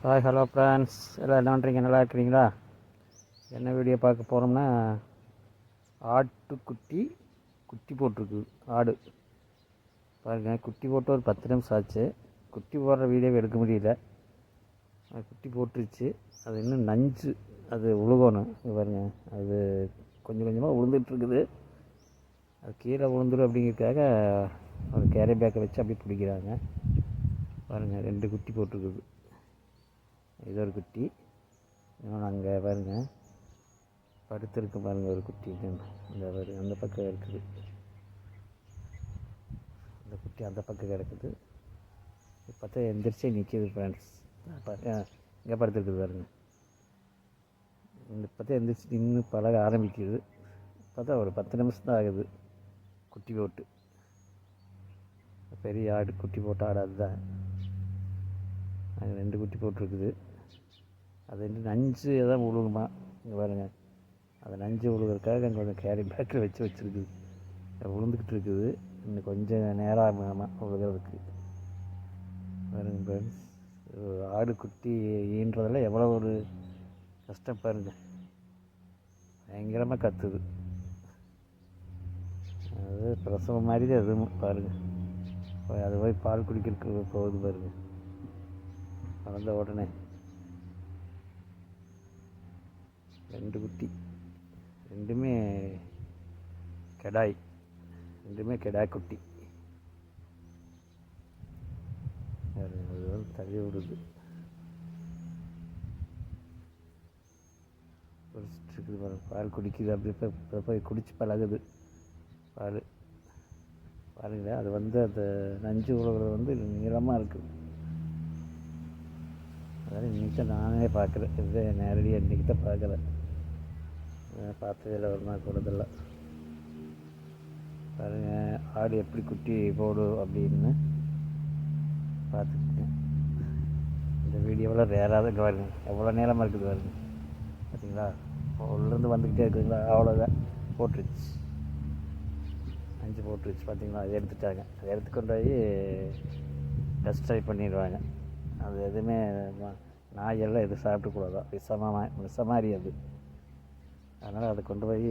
Hi hello friends எல்லாம் என்ன பண்ணுறீங்க நல்லா இருக்கிறீங்களா? என்ன வீடியோ பார்க்க போகிறோம்னா ஆட்டுக்குட்டி குட்டி போட்டிருக்கு. ஆடு. பாருங்க குட்டி போட்டு ஒரு பத்து நிமிஷம் ஆச்சு. குட்டி போடுற வீடியோவை எடுக்க முடியல. அது குட்டி போட்டுருச்சு. அது இன்னும் நஞ்சு. அது உழுகணும். பாருங்கள் பாருங்க. அது கொஞ்சம் கொஞ்சமாக உளுந்துட்டுருக்குது அது கீழே விழுந்துடும் அப்படிங்கிறதுக்காக ஒரு கேரி பேக்கை வச்சு அப்படியே பிடிக்கிறாங்க. பாருங்கள் ரெண்டு குட்டி போட்டிருக்குது. இது ஒரு குட்டி இன்னொன்று அங்கே பாருங்கள் படுத்திருக்கு பாருங்கள் ஒரு குட்டி. இந்த பாரு அந்த பக்கம் இருக்குது. அந்த குட்டி அந்த பக்கம் கிடக்குது. பார்த்தா எந்திரிச்சே நிற்கிது ஃப்ரெண்ட்ஸ் இங்கே படுத்துருக்குது பாருங்கள் இந்த பார்த்தா எந்திரிச்சு நின்று பழக ஆரம்பிக்குது. பார்த்தா ஒரு பத்து நிமிஷம் தான் ஆகுது. குட்டி போட்டு. பெரிய ஆடு குட்டி போட்ட ஆடு அதுதான் அது ரெண்டு குட்டி போட்டிருக்குது. அது ரெண்டு நஞ்சு எதாவது உழுகுமா இங்கே பாருங்கள் அது நஞ்சு விழுகிறதுக்காக அங்கே கொஞ்சம் கேரி பேக்கில் வச்சு வச்சுருக்குது. விழுந்துக்கிட்டு இருக்குது. இன்னும் கொஞ்சம் நேரம் ஆகாமல் விழுகிறதுக்கு பாருங்க ஃப்ரெண்ட்ஸ் ஆடு குட்டி ஈன்றதில் எவ்வளோ ஒரு கஷ்டம் பாருங்க. பயங்கரமாக கத்துது. அது பிரசவம் மாதிரி தான் அதுவும் பாருங்கள் போய் அது போய் பால் குடிக்கிறதுக்கு போகுது பாருங்கள் வளர்ந்த உடனே. ரெண்டு குட்டி. ரெண்டுமே கெடாய். ரெண்டுமே கெடாய் குட்டி. தள்ளி விடுது. குடிச்சிட்டு இருக்குது பால் குடிக்குது. அப்படி இப்போ இப்போ போய் குடிச்சு பழகுது. பால் பாருங்களேன் அது வந்து அந்த நஞ்சு உலகிறது வந்து நீளமாக இருக்குது அதாவது இன்றைக்கி தான் நானே பார்க்குறேன் இது நேரடியாக இன்றைக்கி தான் பார்க்குறேன் பார்த்ததில்ல ஒரு நாள் கூடதில்ல பாருங்கள் ஆடு எப்படி குட்டி போடும் அப்படின்னு பார்த்துக்கிட்டேன். இந்த வீடியோவில் ரேராக தான் பாருங்க. எவ்வளோ நேரமாக இருக்குது பாருங்க. பார்த்தீங்களா? உள்ளேருந்து வந்துக்கிட்டே இருக்குதுங்களா? அவ்வளோதான் போட்டுருச்சு. அஞ்சு போட்டுருச்சு. பார்த்தீங்களா? அதை எடுத்துட்டாங்க. அதை எடுத்துக்கொண்டு போய் டஸ்ட் ட்ரை பண்ணிடுவாங்க. அது எதுவுமே நாயெல்லாம் எதுவும் சாப்பிடக்கூடாதா? விஷமாக விஷ மாதிரி அது. அதனால் அதை கொண்டு போய்